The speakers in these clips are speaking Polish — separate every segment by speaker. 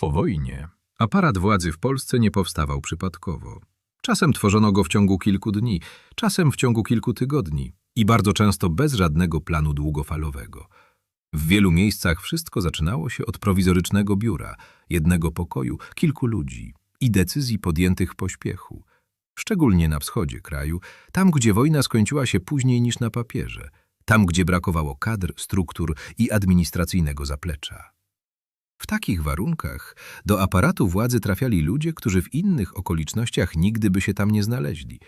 Speaker 1: Po wojnie aparat władzy w Polsce nie powstawał przypadkowo. Czasem tworzono go w ciągu kilku dni, czasem w ciągu kilku tygodni i bardzo często bez żadnego planu długofalowego. W wielu miejscach wszystko zaczynało się od prowizorycznego biura, jednego pokoju, kilku ludzi i decyzji podjętych w pośpiechu. Szczególnie na wschodzie kraju, tam gdzie wojna skończyła się później niż na papierze, tam gdzie brakowało kadr, struktur i administracyjnego zaplecza. W takich warunkach do aparatu władzy trafiali ludzie, którzy w innych okolicznościach nigdy by się tam nie znaleźli.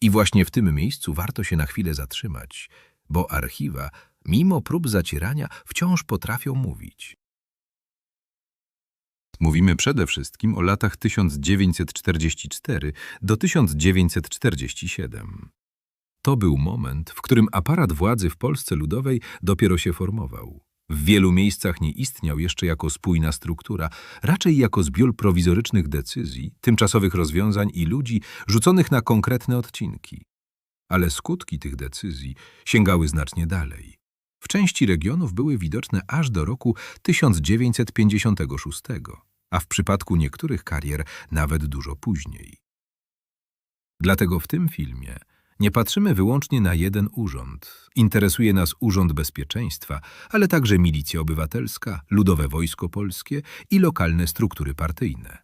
Speaker 1: I właśnie w tym miejscu warto się na chwilę zatrzymać, bo archiwa, mimo prób zacierania, wciąż potrafią mówić. Mówimy przede wszystkim o latach 1944 do 1947. To był moment, w którym aparat władzy w Polsce Ludowej dopiero się formował. W wielu miejscach nie istniał jeszcze jako spójna struktura, raczej jako zbiór prowizorycznych decyzji, tymczasowych rozwiązań i ludzi rzuconych na konkretne odcinki. Ale skutki tych decyzji sięgały znacznie dalej. W części regionów były widoczne aż do roku 1956, a w przypadku niektórych karier nawet dużo później. Dlatego w tym filmie nie patrzymy wyłącznie na jeden urząd. Interesuje nas Urząd Bezpieczeństwa, ale także Milicja Obywatelska, Ludowe Wojsko Polskie i lokalne struktury partyjne.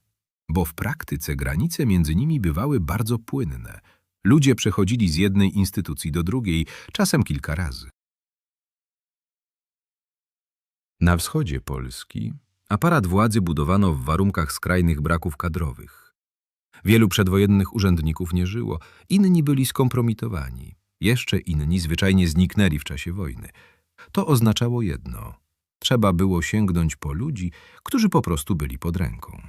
Speaker 1: Bo w praktyce granice między nimi bywały bardzo płynne. Ludzie przechodzili z jednej instytucji do drugiej, czasem kilka razy. Na wschodzie Polski aparat władzy budowano w warunkach skrajnych braków kadrowych. Wielu przedwojennych urzędników nie żyło, inni byli skompromitowani, jeszcze inni zwyczajnie zniknęli w czasie wojny. To oznaczało jedno: trzeba było sięgnąć po ludzi, którzy po prostu byli pod ręką.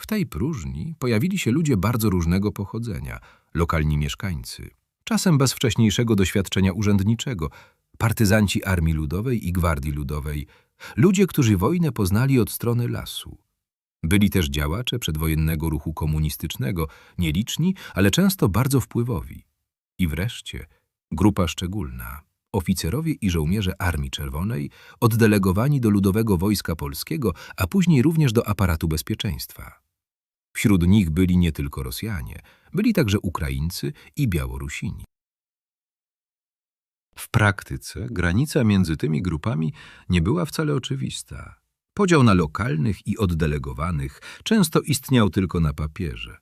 Speaker 1: W tej próżni pojawili się ludzie bardzo różnego pochodzenia, lokalni mieszkańcy, czasem bez wcześniejszego doświadczenia urzędniczego, partyzanci Armii Ludowej i Gwardii Ludowej, ludzie, którzy wojnę poznali od strony lasu. Byli też działacze przedwojennego ruchu komunistycznego, nieliczni, ale często bardzo wpływowi. I wreszcie grupa szczególna, oficerowie i żołnierze Armii Czerwonej, oddelegowani do Ludowego Wojska Polskiego, a później również do aparatu bezpieczeństwa. Wśród nich byli nie tylko Rosjanie, byli także Ukraińcy i Białorusini. W praktyce granica między tymi grupami nie była wcale oczywista. Podział na lokalnych i oddelegowanych często istniał tylko na papierze.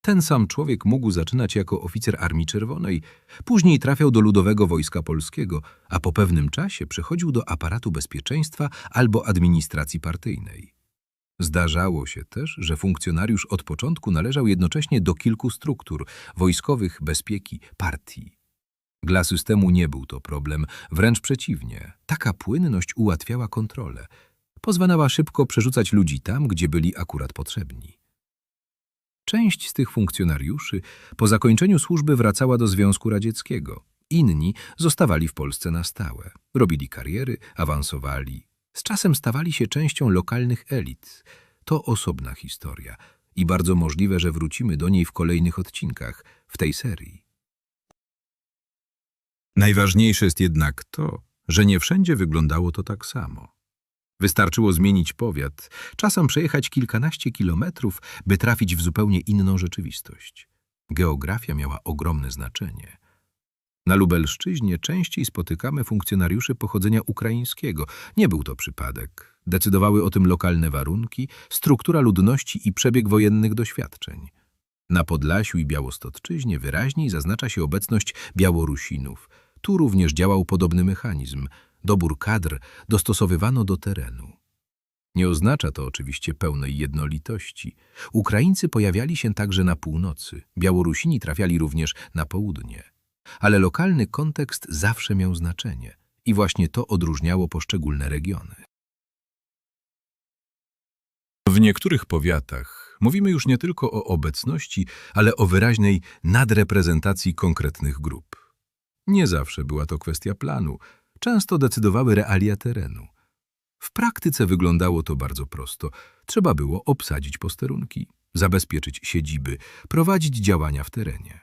Speaker 1: Ten sam człowiek mógł zaczynać jako oficer Armii Czerwonej, później trafiał do Ludowego Wojska Polskiego, a po pewnym czasie przechodził do aparatu bezpieczeństwa albo administracji partyjnej. Zdarzało się też, że funkcjonariusz od początku należał jednocześnie do kilku struktur wojskowych, bezpieki, partii. Dla systemu nie był to problem, wręcz przeciwnie. Taka płynność ułatwiała kontrolę. Pozwalała szybko przerzucać ludzi tam, gdzie byli akurat potrzebni. Część z tych funkcjonariuszy po zakończeniu służby wracała do Związku Radzieckiego. Inni zostawali w Polsce na stałe. Robili kariery, awansowali. Z czasem stawali się częścią lokalnych elit. To osobna historia i bardzo możliwe, że wrócimy do niej w kolejnych odcinkach, w tej serii. Najważniejsze jest jednak to, że nie wszędzie wyglądało to tak samo. Wystarczyło zmienić powiat, czasem przejechać kilkanaście kilometrów, by trafić w zupełnie inną rzeczywistość. Geografia miała ogromne znaczenie. Na Lubelszczyźnie częściej spotykamy funkcjonariuszy pochodzenia ukraińskiego. Nie był to przypadek. Decydowały o tym lokalne warunki, struktura ludności i przebieg wojennych doświadczeń. Na Podlasiu i Białostocczyźnie wyraźniej zaznacza się obecność Białorusinów. Tu również działał podobny mechanizm. Dobór kadr dostosowywano do terenu. Nie oznacza to oczywiście pełnej jednolitości. Ukraińcy pojawiali się także na północy, Białorusini trafiali również na południe. Ale lokalny kontekst zawsze miał znaczenie i właśnie to odróżniało poszczególne regiony. W niektórych powiatach mówimy już nie tylko o obecności, ale o wyraźnej nadreprezentacji konkretnych grup. Nie zawsze była to kwestia planu, często decydowały realia terenu. W praktyce wyglądało to bardzo prosto. Trzeba było obsadzić posterunki, zabezpieczyć siedziby, prowadzić działania w terenie.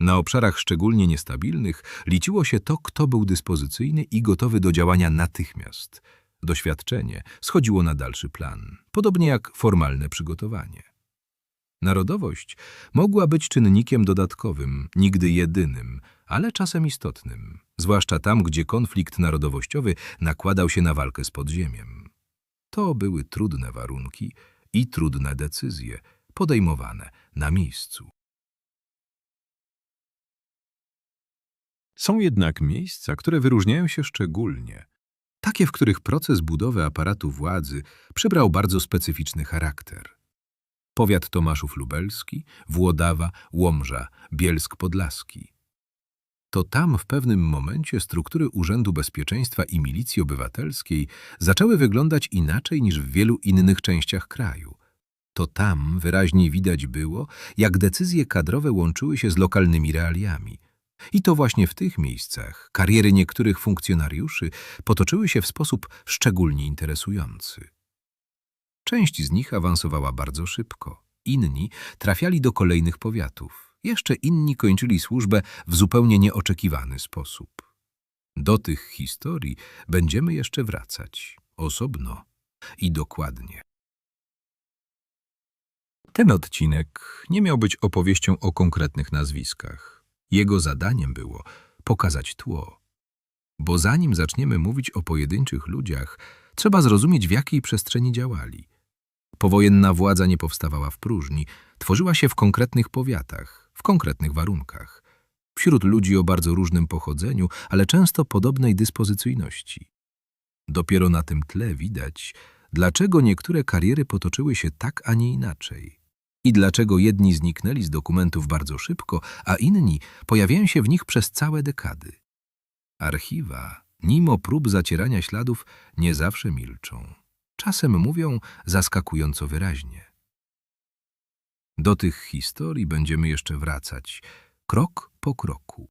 Speaker 1: Na obszarach szczególnie niestabilnych liczyło się to, kto był dyspozycyjny i gotowy do działania natychmiast. Doświadczenie schodziło na dalszy plan, podobnie jak formalne przygotowanie. Narodowość mogła być czynnikiem dodatkowym, nigdy jedynym, ale czasem istotnym, zwłaszcza tam, gdzie konflikt narodowościowy nakładał się na walkę z podziemiem. To były trudne warunki i trudne decyzje, podejmowane na miejscu. Są jednak miejsca, które wyróżniają się szczególnie. Takie, w których proces budowy aparatu władzy przybrał bardzo specyficzny charakter. Powiat Tomaszów Lubelski, Włodawa, Łomża, Bielsk Podlaski. To tam w pewnym momencie struktury Urzędu Bezpieczeństwa i Milicji Obywatelskiej zaczęły wyglądać inaczej niż w wielu innych częściach kraju. To tam wyraźnie widać było, jak decyzje kadrowe łączyły się z lokalnymi realiami. I to właśnie w tych miejscach kariery niektórych funkcjonariuszy potoczyły się w sposób szczególnie interesujący. Część z nich awansowała bardzo szybko, inni trafiali do kolejnych powiatów, jeszcze inni kończyli służbę w zupełnie nieoczekiwany sposób. Do tych historii będziemy jeszcze wracać, osobno i dokładnie. Ten odcinek nie miał być opowieścią o konkretnych nazwiskach. Jego zadaniem było pokazać tło. Bo zanim zaczniemy mówić o pojedynczych ludziach, trzeba zrozumieć, w jakiej przestrzeni działali. Powojenna władza nie powstawała w próżni, tworzyła się w konkretnych powiatach, w konkretnych warunkach. Wśród ludzi o bardzo różnym pochodzeniu, ale często podobnej dyspozycyjności. Dopiero na tym tle widać, dlaczego niektóre kariery potoczyły się tak, a nie inaczej. I dlaczego jedni zniknęli z dokumentów bardzo szybko, a inni pojawiają się w nich przez całe dekady. Archiwa, mimo prób zacierania śladów, nie zawsze milczą. Czasem mówią zaskakująco wyraźnie. Do tych historii będziemy jeszcze wracać, krok po kroku.